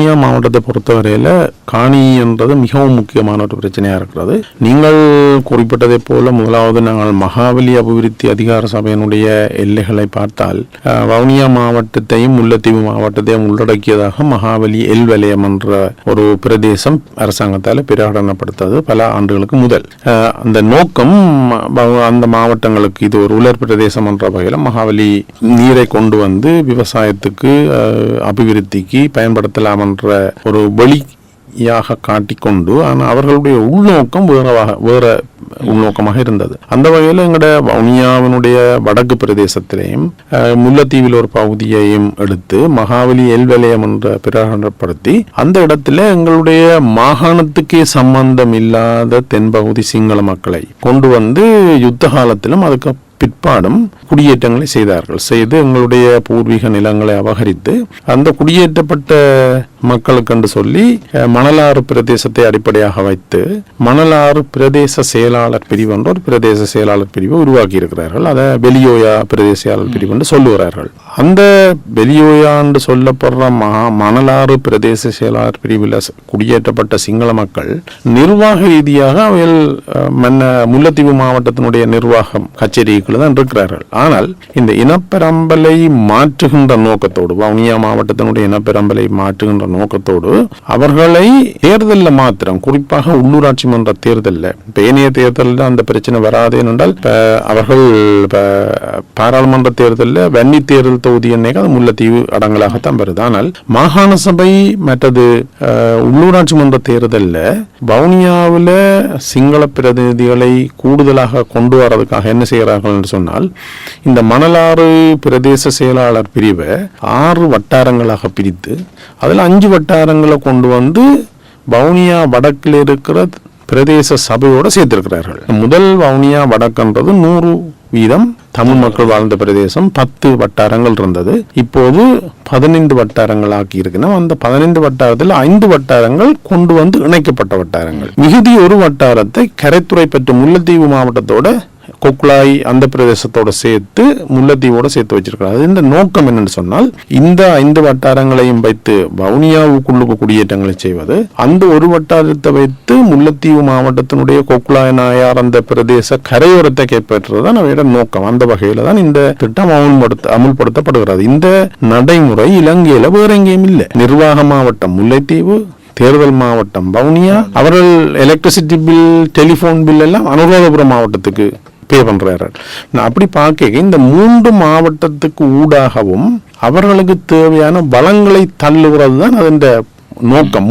வவுனியா மாவட்டத்தை பொறுத்தவரையில் காணி என்றது மிகவும் முக்கியமான ஒரு பிரச்சனையாக இருக்கிறது. நீங்கள் குறிப்பிட்டதை போல முதலாவது நாங்கள் மகாபலி அபிவிருத்தி அதிகார சபையினுடைய எல்லைகளை பார்த்தால் வவுனியா மாவட்டத்தையும் முல்லைத்தீவு மாவட்டத்தையும் உள்ளடக்கியதாக மகாபலி எல் வலயம் என்ற ஒரு பிரதேசம் அரசாங்கத்தால் பிரகடனப்படுத்தது பல ஆண்டுகளுக்கு முதல். அந்த நோக்கம் அந்த மாவட்டங்களுக்கு இது ஒரு உலர் பிரதேசம் என்ற வகையில் மகாவலி நீரை கொண்டு வந்து விவசாயத்துக்கு அபிவிருத்திக்கு பயன்படுத்தலாம் என்ற ஒரு வழியாக காட்டிக்கொண்டு ஆனால் அவர்களுடைய உள்நோக்கம் வேறவாக வேற உள்நோக்கமாக இருந்தது. அந்த வகையில் எங்களோட வவுனியாவினுடைய வடக்கு பிரதேசத்திலையும் முல்லைத்தீவில் ஒரு பகுதியையும் எடுத்து மகாபலி எல்வலயம் என்ற பிரகடனப்படுத்தி அந்த இடத்துல எங்களுடைய மாகாணத்துக்கே சம்பந்தம் இல்லாத தென்பகுதி சிங்கள மக்களை கொண்டு வந்து யுத்த காலத்திலும் அதுக்கு பிற்பாடும் குடியேற்றங்களை செய்தார்கள். செய்து எங்களுடைய பூர்வீக நிலங்களை அபகரித்து அந்த குடியேற்றப்பட்ட மக்களுக்கென்று சொல்லி மணலாறு பிரதேசத்தை அடிப்படையாக வைத்து மணலாறு பிரதேச செயலாளர் பிரிவு என்ற ஒரு பிரதேச செயலாளர் பிரிவை உருவாக்கி இருக்கிறார்கள். அதை வெளியோயா பிரதேச செயலாளர் பிரிவு என்று சொல்லுகிறார்கள் அந்த வெளியோயா என்று சொல்லப்படுற மகா மணலாறு பிரதேச செயலாளர் பிரிவில் குடியேற்றப்பட்ட சிங்கள மக்கள் நிர்வாக ரீதியாக அவர்கள் மன்ன முல்லைத்தீவு மாவட்டத்தினுடைய நிர்வாகம் கச்சேரிக்குள்ள தான் இருக்கிறார்கள். ஆனால் இந்த இனப்பெரம்பலை மாற்றுகின்ற நோக்கத்தோடு வவுனியா மாவட்டத்தினுடைய இனப்பெரம்பலை மாற்றுகின்ற நோக்கத்தோடு அவர்களை தேர்தலில் மாத்திரம் குறிப்பாக உள்ளூராட்சி மன்ற தேர்தலில் இப்ப ஏனைய தேர்தலில் அந்த பிரச்சனை வராது என்றால் அவர்கள் பாராளுமன்ற தேர்தலில் வன்னி தேர்தல் தொகுதி என்னைக்கு அது முல்லைத்தீவு அடங்கலாகத்தான் வருது. ஆனால் மாகாண சபை மற்றது உள்ளூராட்சி மன்ற தேர்தலில் வவுனியாவில் சிங்கள பிரதிநிதிகளை கூடுதலாக கொண்டு வர்றதுக்காக என்ன செய்கிறார்கள் என்று சொன்னால் இந்த மணலாறு பிரதேச செயலாளர் பிரிவை ஆறு வட்டாரங்களாக பிரித்து அதில் அஞ்சு அஞ்சு வட்டாரங்களை கொண்டு வந்து வவுனியா வடக்கில் இருக்கிற பிரதேச சபையோட சேர்த்திருக்கிறார்கள். முதல் வவுனியா வடக்குன்றது நூறு வீதம் தமிழ் மக்கள் வாழ்ந்த பிரதேசம். பத்து வட்டாரங்கள் இருந்தது. இப்போது பதினைந்து வட்டாரங்கள் ஆக்கி இருக்கணும் அந்த பதினைந்து வட்டாரத்தில் ஐந்து வட்டாரங்கள் கொண்டு வந்து இணைக்கப்பட்ட வட்டாரங்கள். மிகுதி ஒரு வட்டாரத்தை கரைத்துறை பெற்ற முல்லைத்தீவு மாவட்டத்தோட கொக்குளாய் அந்த பிரதேசத்தோட சேர்த்து முல்லைத்தீவோட சேர்த்து வச்சிருக்கிறார். இந்த நோக்கம் என்னன்னு சொன்னால் இந்த ஐந்து வட்டாரங்களையும் வைத்து வவுனியாவுக்குள்ளுக்கு குடியேற்றங்களை செய்வது அந்த ஒரு வட்டாரத்தை வைத்து முல்லைத்தீவு மாவட்டத்தினுடைய கொக்குளாய் நாயார் அந்த பிரதேச கரையோரத்தை கைப்பற்றுறது தான் அவையோட நோக்கம். அந்த வகையில தான் இந்த திட்டம் அமுல்படுத்த அமுல்படுத்தப்படுகிறது. இந்த நடைமுறை இலங்கையில வேற எங்கேயும் இல்லை. நிர்வாக மாவட்டம் முல்லைத்தீவு தேர்தல் மாவட்டம் வவுனியா அவர்கள் எலக்ட்ரிசிட்டி பில் டெலிஃபோன் பில் எல்லாம் அனுராதபுரம் மாவட்டத்துக்கு பே பண்றார்கள். நான் அப்படி பார்க்க இந்த மூன்று மாவட்டத்துக்கு ஊடாகவும் அவர்களுக்கு தேவையான வளங்களை தள்ளுகிறது தான் அதன் நோக்கம்.